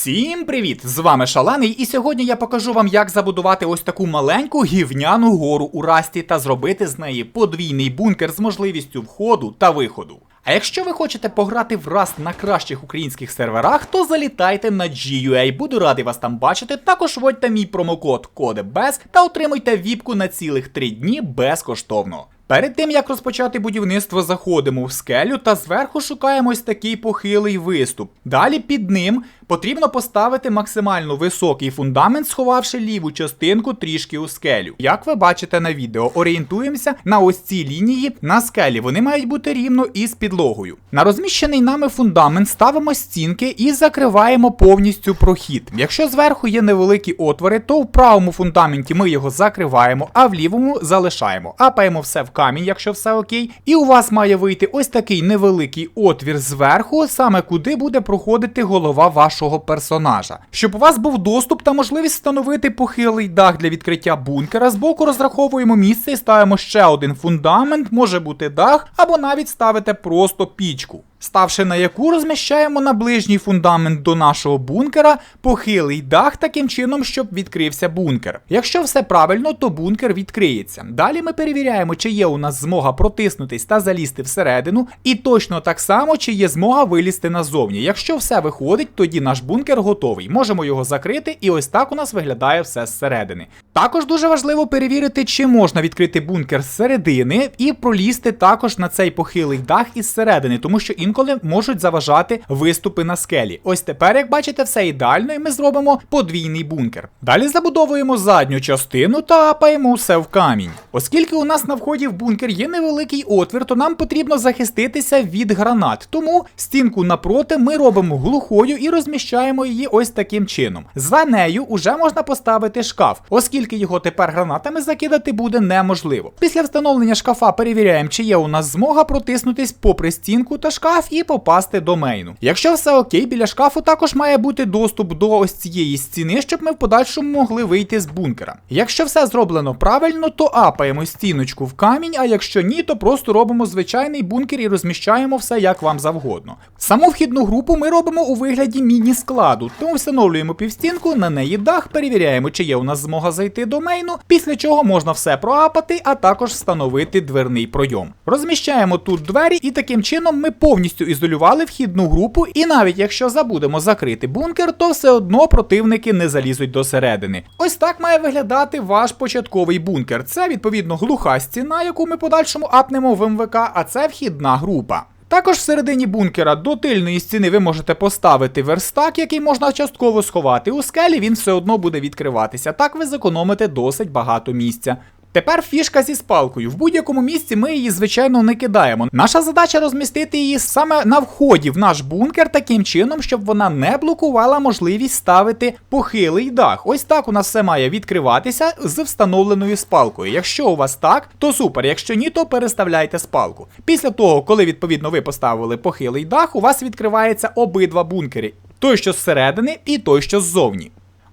Всім привіт! З вами Шалений, і сьогодні я покажу вам, як забудувати ось таку маленьку гівняну гору у расті та зробити з неї подвійний бункер з можливістю входу та виходу. А якщо ви хочете пограти в Rust на кращих українських серверах, то залітайте на GUA, буду радий вас там бачити. Також вводьте мій промокод CODEBEZ та отримуйте віпку на цілих 3 дні безкоштовно. Перед тим як розпочати будівництво, заходимо в скелю та зверху шукаємо ось такий похилий виступ. Далі під ним потрібно поставити максимально високий фундамент, сховавши ліву частинку трішки у скелю. Як ви бачите на відео, орієнтуємося на ось ці лінії на скелі. Вони мають бути рівно із підлогою. На розміщений нами фундамент ставимо стінки і закриваємо повністю прохід. Якщо зверху є невеликі отвори, то в правому фундаменті ми його закриваємо, а в лівому залишаємо. Апаємо все в камінь, якщо все окей. І у вас має вийти ось такий невеликий отвір зверху, саме куди буде проходити голова вашого персонажа. Щоб у вас був доступ та можливість встановити похилий дах для відкриття бункера, збоку розраховуємо місце і ставимо ще один фундамент, може бути дах, або навіть ставите просто пічку. Ставши на яку розміщаємо на ближній фундамент до нашого бункера похилий дах таким чином, щоб відкрився бункер. Якщо все правильно, то бункер відкриється. Далі ми перевіряємо, чи є у нас змога протиснутись та залізти всередину, і точно так само, чи є змога вилізти назовні. Якщо все виходить, тоді наш бункер готовий. Можемо його закрити, і ось так у нас виглядає все зсередини. Також дуже важливо перевірити, чи можна відкрити бункер зсередини і пролізти також на цей похилий дах із середини, тому що інколи можуть заважати виступи на скелі. Ось тепер, як бачите, все ідеально, і ми зробимо подвійний бункер. Далі забудовуємо задню частину та апаємо все в камінь. Оскільки у нас на вході в бункер є невеликий отвір, то нам потрібно захиститися від гранат. Тому стінку напроти ми робимо глухою і розміщаємо її ось таким чином. За нею уже можна поставити шкаф, оскільки його тепер гранатами закидати буде неможливо. Після встановлення шкафа перевіряємо, чи є у нас змога протиснутись попри стінку та шкаф і попасти до мейну. Якщо все окей, біля шкафу також має бути доступ до ось цієї стіни, щоб ми в подальшому могли вийти з бункера. Якщо все зроблено правильно, то апаємо стіночку в камінь, а якщо ні, то просто робимо звичайний бункер і розміщаємо все як вам завгодно. Саму вхідну групу ми робимо у вигляді міні-складу, тому встановлюємо півстінку, на неї дах, перевіряємо, чи є у нас змога зайти до мейну, після чого можна все проапати, а також встановити дверний пройом. Розміщаємо тут двері, і таким чином ми повністю ізолювали вхідну групу, і навіть якщо забудемо закрити бункер, то все одно противники не залізуть до середини. Ось так має виглядати ваш початковий бункер. Це відповідно глуха стіна, яку ми подальшому апнемо в МВК, а це вхідна група. Також всередині бункера до тильної стіни ви можете поставити верстак, який можна частково сховати у скелі, він все одно буде відкриватися. Так ви зекономите досить багато місця. Тепер фішка зі спалкою. В будь-якому місці ми її, звичайно, не кидаємо. Наша задача розмістити її саме на вході в наш бункер таким чином, щоб вона не блокувала можливість ставити похилий дах. Ось так у нас все має відкриватися з встановленою спалкою. Якщо у вас так, то супер. Якщо ні, то переставляйте спалку. Після того, коли відповідно ви поставили похилий дах, у вас відкриваються обидва бункери: той, що зсередини, і той, що ззовні.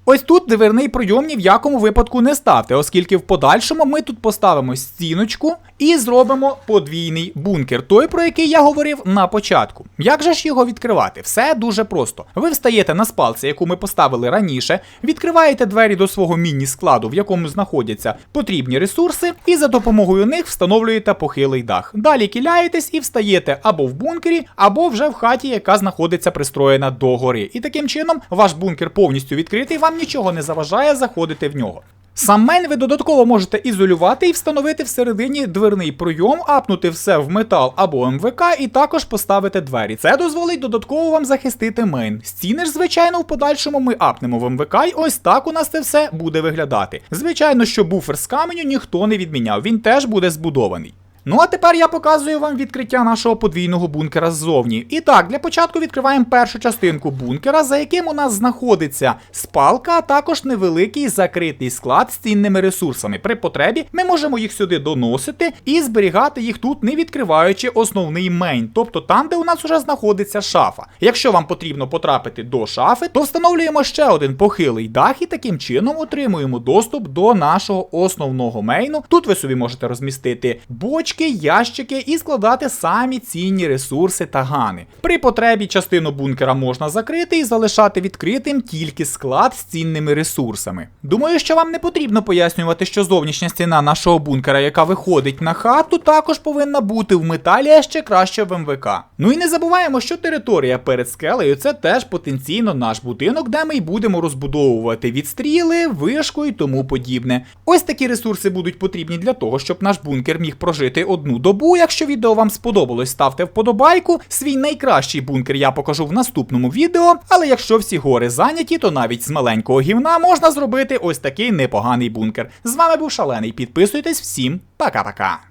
Ось тут дверний пройом ні в якому випадку не ставте, оскільки в подальшому ми тут поставимо стіночку і зробимо подвійний бункер, той, про який я говорив на початку. Як же ж його відкривати? Все дуже просто. Ви встаєте на спалці, яку ми поставили раніше, відкриваєте двері до свого міні-складу, в якому знаходяться потрібні ресурси, і за допомогою них встановлюєте похилий дах. Далі кіляєтесь і встаєте або в бункері, або вже в хаті, яка знаходиться пристроєна до гори. І таким чином ваш бункер повністю відкритий, вам нічого не заважає заходити в нього. Сам мейн ви додатково можете ізолювати і встановити всередині дверний пройом, апнути все в метал або МВК, і також поставити двері. Це дозволить додатково вам захистити мейн. Стіни ж, звичайно, в подальшому ми апнемо в МВК, і ось так у нас це все буде виглядати. Звичайно, що буфер з каменю ніхто не відміняв, він теж буде збудований. Ну а тепер я показую вам відкриття нашого подвійного бункера ззовні. І так, для початку відкриваємо першу частинку бункера, за яким у нас знаходиться спалка, а також невеликий закритий склад з цінними ресурсами. При потребі ми можемо їх сюди доносити і зберігати їх тут, не відкриваючи основний мейн, тобто там, де у нас вже знаходиться шафа. Якщо вам потрібно потрапити до шафи, то встановлюємо ще один похилий дах і таким чином отримуємо доступ до нашого основного мейну. Тут ви собі можете розмістити бочки полички, ящики і складати самі цінні ресурси та гани. При потребі частину бункера можна закрити і залишати відкритим тільки склад з цінними ресурсами. Думаю, що вам не потрібно пояснювати, що зовнішня стіна нашого бункера, яка виходить на хату, також повинна бути в металі, а ще краще в МВК. Ну і не забуваємо, що територія перед скелею це теж потенційно наш будинок, де ми й будемо розбудовувати відстріли, вишку і тому подібне. Ось такі ресурси будуть потрібні для того, щоб наш бункер міг прожити одну добу. Якщо відео вам сподобалось, ставте вподобайку. Свій найкращий бункер я покажу в наступному відео. Але якщо всі гори зайняті, то навіть з маленького гівна можна зробити ось такий непоганий бункер. З вами був шалений. Підписуйтесь всім, пока-пока.